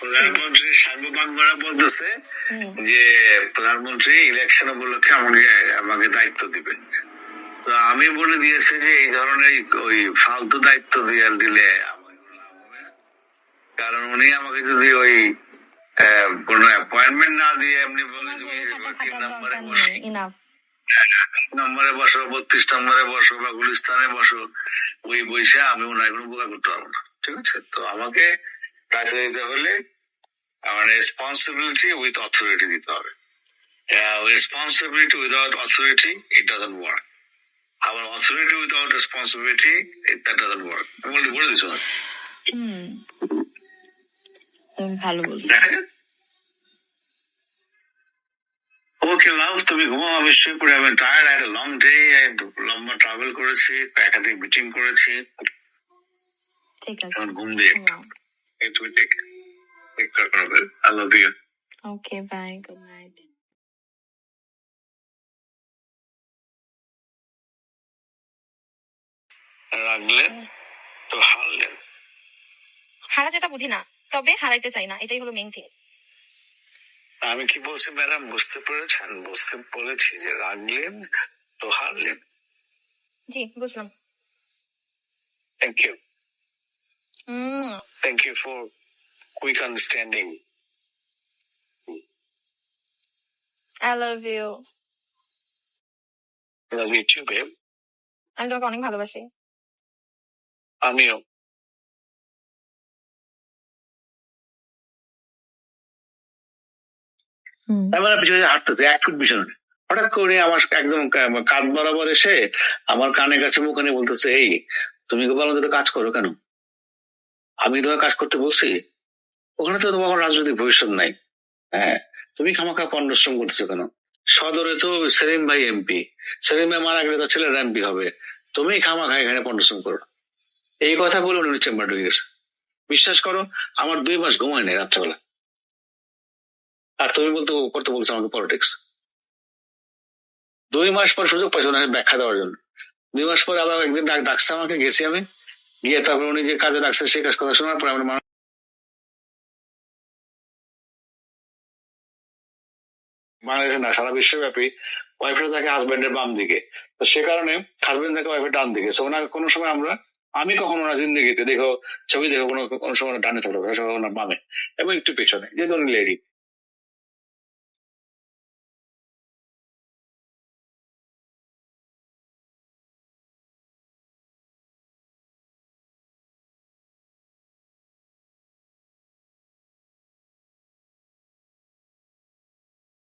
প্রধানমন্ত্রী সার্বভৌমরা বলতেছে যে প্রধানমন্ত্রী ইলেকশন উপলক্ষে আমাকে আমাকে দায়িত্ব দিবে তো আমি বলে দিয়েছি যে এই ধরনের ওই ফালতু দায়িত্ব দিয়ে দিলে। কারণ উনি আমাকে যদি ওই কোনো অ্যাপয়েন্টমেন্ট না দিয়ে এমনি বলে তুমি তিন নম্বরে বসো। নম্বরে বসো বত্রিশ নম্বরে বসো বা গুলিস্তানে বসো ওই বইসা আমি ওনার কোনো উপকার করতে পারব না। ঠিক আছে? তো আমাকে কাছে দিতে হলে আমার রেসপন্সিবিলিটি উইথ অথরিটি দিতে হবে। Responsibility without authority it doesn't work authority without responsibility that doesn't work আমি বলে বলে দিচ্ছি ওনাকে। ভালো বলছো। ওকে লাভ তুমি ঘুমাও আমি শুয়ে পড়ে আমি টায়ার্ড আই লং ডে লম্বা ট্রাভেল করেছি একাধিক মিটিং করেছি। ঠিক আছে। ঘুম দিয়ে ঘুমাও এই তুমি টেক টেক কেয়ার করবে I love you okay bye good night রাখলেন তো হারলেন হারা যেটা বুঝি না তবে হারাইতে চাই না এটাই হলো মেইন থিং আমি কি বলছি ম্যাডাম? বুঝতে পেরেছেন? বুঝতে বলেছি যে রাখলেন তো হারলেন জি বুঝলাম। Thank you um, thank you for quick understanding I love you. Love you too babe আমি তোমাকে অনেক ভালোবাসি আমিও আমার পিছনে হাঁটতেছে এক ফুট পিছনে। হঠাৎ করে আমার একদম কাঁধ বরাবর এসে আমার কানে কাছে মুখানে বলতেছে এই তুমি গোপাল কাজ করো কেন? আমি তোমার কাজ করতে বলছি, ওখানে তো তোমার রাজনৈতিক ভবিষ্যৎ নাই। হ্যাঁ তুমি খামাখা পরিশ্রম করতেছো কেন? সদরে তো সেলিম ভাই এমপি। সেলিম ভাই মারা গেলে তার ছেলের এমপি হবে। তুমি খামাখা এখানে পরিশ্রম করো। এই কথা বলে উনি চেম্বার ঢুকে গেছে। বিশ্বাস করো, আমার দুই মাস ঘুমায় নেই রাত্রেবেলা। আর তুমি বলতে, করতে বলছো আমাকে পলিটিক্স দুই মাস পর সুযোগ পাইছো ওনাকে ব্যাখ্যা দেওয়ার জন্য। দুই মাস পর আবার একদিন ডাক ডাকছে আমাকে, গেছি আমি। গিয়ে তারপর উনি যে কাজে ডাকছে সেই কাজ কথা শোনার পর আমার বাংলাদেশে না, সারা বিশ্বব্যাপী ওয়াইফাই থাকে হাজবেন্ডের বাম দিকে। তো সে কারণে হাজবেন্ড থাকে ওয়াইফের ডান দিকে। তো ওনাকে কোনো সময় আমরা আমি কখনো ওনার জিন্দগিতে দেখো, ছবি দেখো, কোনো কোনো সময় ডানে থাকতো ওনার বামে। এবং একটু পেছনে, যেহেতু উনি লেডি